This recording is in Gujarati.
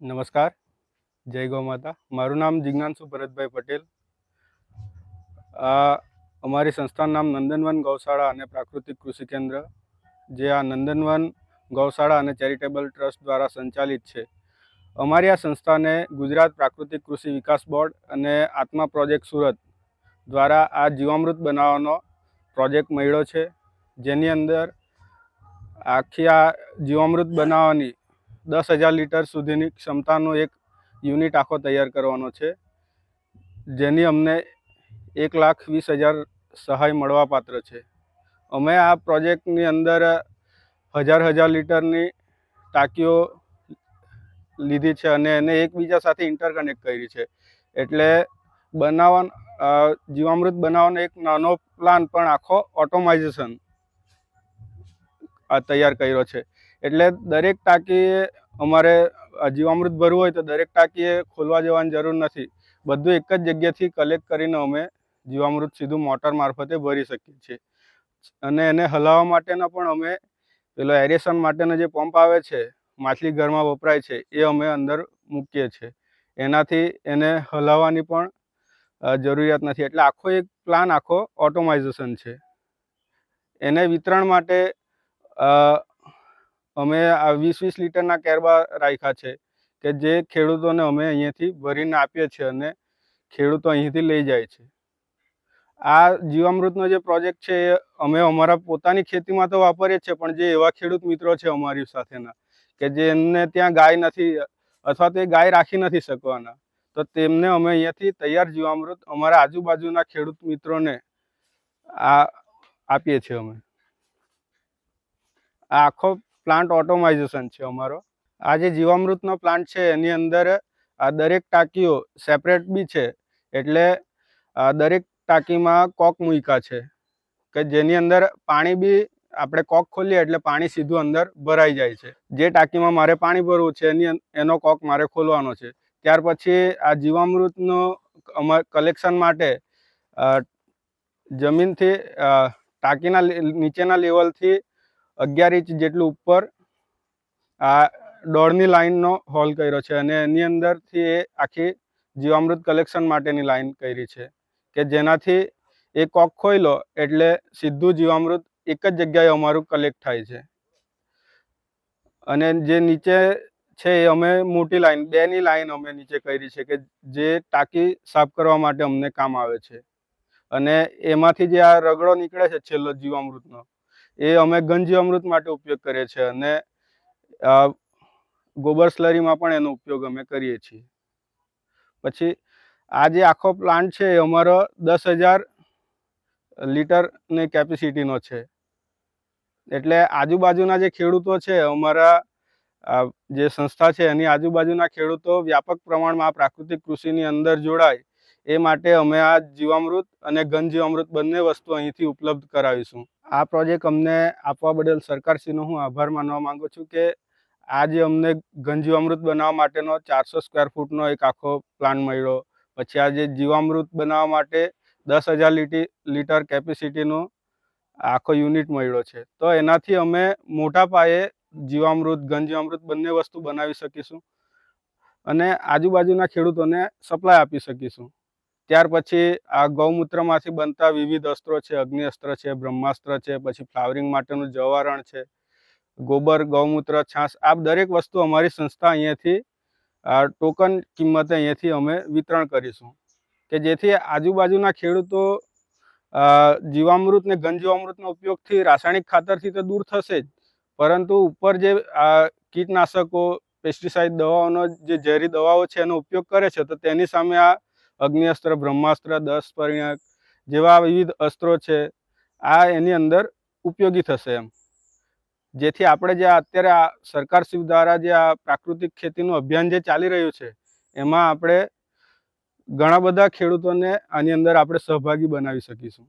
નમસ્કાર. જય ગૌ માતા. મારું નામ જિજ્ઞાનસુ ભરતભાઈ પટેલ. આ અમારી સંસ્થાનું નામ નંદનવન ગૌશાળા અને પ્રાકૃતિક કૃષિ કેન્દ્ર, જે આ નંદનવન ગૌશાળા અને ચેરિટેબલ ટ્રસ્ટ દ્વારા સંચાલિત છે. અમારી આ સંસ્થાને ગુજરાત પ્રાકૃતિક કૃષિ વિકાસ બોર્ડ અને આત્મા પ્રોજેક્ટ સુરત દ્વારા આ જીવામૃત બનાવવાનો પ્રોજેક્ટ મળ્યો છે. જેની અંદર આખી આ જીવામૃત બનાવવાની દસ હજાર લીટર સુધીની ક્ષમતાનો એક યુનિટ આખો તૈયાર કરવાનો છે, જેની અમને એક લાખ વીસ હજાર સહાય મળવાપાત્ર છે. અમે આ પ્રોજેક્ટની અંદર હજાર હજાર લીટરની ટાંકીઓ લીધી છે અને એને એકબીજા સાથે ઇન્ટરકનેક્ટ કરી છે. એટલે બનાવવા જીવામૃત બનાવવાનો એક નાનો પ્લાન પણ આખો ઓટોમાઇઝેશન તૈયાર કર્યો છે. એટલે દરેક ટાંકીએ અમારે જીવામૃત ભરવું હોય તો દરેક ટાંકીએ ખોલવા જવાની જરૂર નથી. બધું એક જ જગ્યાથી કલેક્ટ કરીને અમે જીવામૃત સીધું મોટર મારફતે ભરી શકીએ છીએ. અને એને હલાવવા માટેના પણ અમે પેલો એરેશન માટેનો જે પંપ આવે છે, માછલી ઘરમાં વપરાય છે, એ અમે અંદર મૂકીએ છીએ. એનાથી એને હલાવવાની પણ જરૂરિયાત નથી. એટલે આખો એક પ્લાન આખો ઓટોમાઇઝેશન છે. એને વિતરણ માટે અમે આ વીસ વીસ લીટરના કેરબા રાખ્યા છે કે જે ખેડૂતોને અમે અહીંયાથી ભરીને આપીએ છીએ અને ખેડૂતો અહીંથી લઈ જાય છે. આ જીવામૃતનો જે પ્રોજેક્ટ છે એ અમે અમારા પોતાની ખેતીમાં તો વાપરીએ છીએ, પણ જે એવા ખેડૂત મિત્રો છે અમારી સાથેના કે જેમને ત્યાં ગાય નથી અથવા તો એ ગાય રાખી નથી શકવાના, તો તેમને અમે અહીંયાથી તૈયાર જીવામૃત અમારા આજુબાજુના ખેડૂત મિત્રોને આ આપીએ છીએ અમે. આ આખો પ્લાન્ટ ઓટોમાઇઝેશન છે અમારો. આ જે જીવામૃતનો પ્લાન્ટ છે, એની અંદર, આ દરેક ટાંકીઓ સેપરેટ બી છે, એટલે દરેક ટાંકીમાં કોક મૂક્યા છે, કે જેની અંદર પાણી બી આપણે કોક ખોલીએ એટલે પાણી સીધું અંદર ભરાઈ જાય છે. જે ટાંકીમાં મારે પાણી ભરવું છે, એની એનો કોક મારે ખોલવાનો છે. ત્યાર પછી આ જીવામૃતનો કલેક્શન માટે જમીનથી ટાંકીના નીચેના લેવલથી અગિયાર ઇંચ જેટલું ઉપર આ દોડની લાઇનનો હોલ કર્યો છે અને એની અંદરથી એ આખી જીવામૃત કલેક્શન માટેની લાઈન કરી છે કે જેનાથી એ કોક ખોઈલો એટલે સીધું જીવામૃત એક જ જગ્યાએ અમારું કલેક્ટ થાય છે. અને જે નીચે છે એ અમે મોટી લાઈન, બેની લાઇન અમે નીચે કરી છે કે જે ટાંકી સાફ કરવા માટે અમને કામ આવે છે. અને એમાંથી જે આ રગડો નીકળે છે છેલ્લો જીવામૃતનો એ અમે ગંજી અમૃત માટે ઉપયોગ કરીએ છીએ અને ગોબર સ્લરીમાં પણ એનો ઉપયોગ અમે કરીએ છીએ. પછી, આ જે આખો પ્લાન્ટ છે એ અમારો દસ હજાર લીટરની કેપેસિટીનો છે. એટલે આજુબાજુના જે ખેડૂતો છે, અમારા જે સંસ્થા છે, એની આજુબાજુના ખેડૂતો વ્યાપક પ્રમાણમાં આ પ્રાકૃતિક કૃષિની અંદર જોડાય એ માટે અમે આ જીવામૃત અને ઘન જીવામૃત બંને વસ્તુ અહીંથી ઉપલબ્ધ કરાવીશું. આ પ્રોજેક્ટ અમને આપવા બદલ સરકારશ્રીનો હું આભાર માનવા માંગુ છું કે આ જે અમને ઘન જીવામૃત બનાવવા માટેનો ચારસો સ્ક્વેર ફૂટનો એક આખો પ્લાન મળ્યો. પછી આ જે જીવામૃત બનાવવા માટે દસ હજાર લીટી, લીટર કેપેસિટીનો આખો યુનિટ મળ્યો છે. તો એનાથી અમે મોટા પાયે જીવામૃત ઘન જીવામૃત બંને વસ્તુ બનાવી શકીશું અને આજુબાજુના ખેડૂતોને સપ્લાય આપી શકીશું. ત્યાર પછી આ ગૌમૂત્રમાંથી બનતા વિવિધ અસ્ત્રો છે અગ્નિ અસ્ત્ર છે, બ્રહ્માસ્ત્ર છે, પછી ફ્લાવરિંગ માટેનું જવારણ છે, ગોબર, ગૌમૂત્ર છાશ આ દરેક વસ્તુ અમારી સંસ્થા અહીંયાથી ટોકન કિંમતે અહીંયાથી અમે વિતરણ કરીશું. કે જેથી આજુબાજુના ખેડૂતો જીવામૃત ને ઘન ઉપયોગથી રાસાયણિક ખાતરથી તો દૂર થશે જ, પરંતુ ઉપર જે આ કીટનાશકો, પેસ્ટિસાઇડ દવાઓનો જે ઝેરી દવાઓ છે એનો ઉપયોગ કરે છે, તો તેની સામે આ અગ્નિઅસ્ત્ર, બ્રહ્માસ્ત્ર, દસ પરિણક જેવા વિવિધ અસ્ત્રો છે, આ એની અંદર ઉપયોગી થશે એમ. જેથી આપણે જે અત્યારે આ સરકાર શ્રી દ્વારા જે આ પ્રાકૃતિક ખેતીનું અભિયાન જે ચાલી રહ્યું છે, એમાં આપણે ઘણા બધા ખેડૂતોને આની અંદર આપણે સહભાગી બનાવી શકીશું.